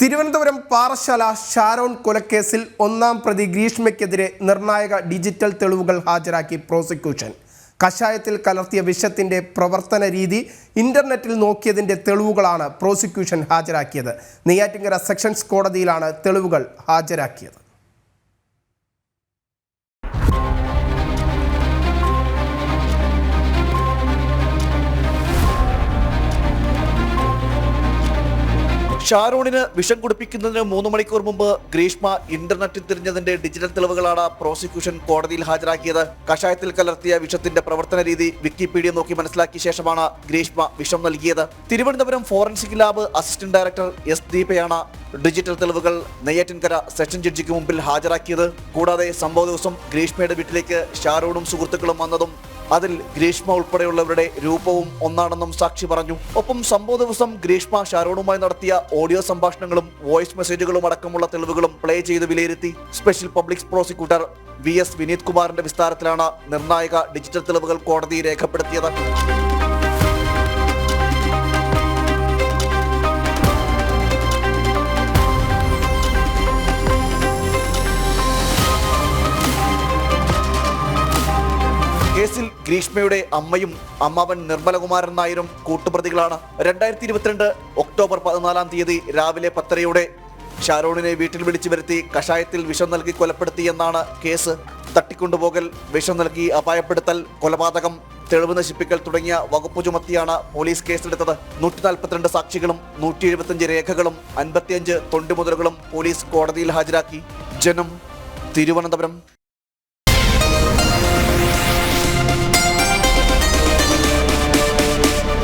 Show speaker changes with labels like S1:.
S1: തിരുവനന്തപുരം പാറശാല ഷാരോൺ കൊലക്കേസിൽ ഒന്നാം പ്രതി ഗ്രീഷ്മയ്ക്കെതിരെ നിർണായക ഡിജിറ്റൽ തെളിവുകൾ ഹാജരാക്കി പ്രോസിക്യൂഷൻ. കഷായത്തിൽ കലർത്തിയ വിഷത്തിന്റെ പ്രവർത്തന രീതി ഇന്റർനെറ്റിൽ നോക്കിയതിന്റെ തെളിവുകളാണ് പ്രോസിക്യൂഷൻ ഹാജരാക്കിയത്. നെയ്യാറ്റിങ്കര സെക്ഷൻസ് കോടതിയിലാണ് തെളിവുകൾ ഹാജരാക്കിയത്.
S2: ഷാരൂണിന് വിഷം കുടിപ്പിക്കുന്നതിന് മൂന്ന് മണിക്കൂർ മുമ്പ് ഗ്രീഷ്മ ഇന്റർനെറ്റിൽ തിരിഞ്ഞതിന്റെ ഡിജിറ്റൽ തെളിവുകളാണ് പ്രോസിക്യൂഷൻ കോടതിയിൽ ഹാജരാക്കിയത്. കഷായത്തിൽ കലർത്തിയ വിഷത്തിന്റെ പ്രവർത്തന രീതി വിക്കിപീഡിയ നോക്കി മനസ്സിലാക്കിയ ശേഷമാണ് ഗ്രീഷ്മ വിഷം നൽകിയത്. Thiruvananthapuram forensic lab assistant director S ദീപയാണ് digital തെളിവുകൾ നെയ്യാറ്റിൻകര സെഷൻ ജഡ്ജിക്ക് മുമ്പിൽ ഹാജരാക്കിയത്. കൂടാതെ സംഭവ ദിവസം ഗ്രീഷ്മയുടെ വീട്ടിലേക്ക് ഷാറൂണും സുഹൃത്തുക്കളും വന്നതും അതിൽ ഗ്രീഷ്മ ഉൾപ്പെടെയുള്ളവരുടെ രൂപവും ഒന്നാണെന്നും സാക്ഷി പറഞ്ഞു. ഒപ്പം സംഭവ ദിവസം ഗ്രീഷ്മ ഷാരോണുമായി നടത്തിയ ഓഡിയോ സംഭാഷണങ്ങളും വോയിസ് മെസ്സേജുകളും അടക്കമുള്ള തെളിവുകളും പ്ലേ ചെയ്ത് വിലയിരുത്തി. Special public prosecutor V S Vineeth കുമാറിന്റെ വിസ്താരത്തിലാണ് നിർണായക ഡിജിറ്റൽ തെളിവുകൾ കോടതി രേഖപ്പെടുത്തിയത്. കേസിൽ ഗ്രീഷ്മയുടെ അമ്മയും അമ്മാവൻ നിർമ്മലകുമാരൻ നായരും കൂട്ടുപ്രതികളാണ്. രണ്ടായിരത്തി ഇരുപത്തിരണ്ട് ഒക്ടോബർ പതിനാലാം തീയതി രാവിലെ പത്തരയോടെ ഷാരോണിനെ വീട്ടിൽ വിളിച്ചു വരുത്തി കഷായത്തിൽ വിഷം നൽകി കൊലപ്പെടുത്തി എന്നാണ് കേസ്. തട്ടിക്കൊണ്ടുപോകൽ വിഷം നൽകി അപായപ്പെടുത്തൽ കൊലപാതകം തെളിവ് നശിപ്പിക്കൽ തുടങ്ങിയ വകുപ്പ് ചുമത്തിയാണ് പോലീസ് കേസെടുത്തത്. നൂറ്റി നാൽപ്പത്തിരണ്ട് സാക്ഷികളും നൂറ്റി എഴുപത്തിയഞ്ച് രേഖകളും അൻപത്തിയഞ്ച് തൊണ്ടിമുതലുകളും പോലീസ് കോടതിയിൽ ഹാജരാക്കി. ജനം തിരുവനന്തപുരം.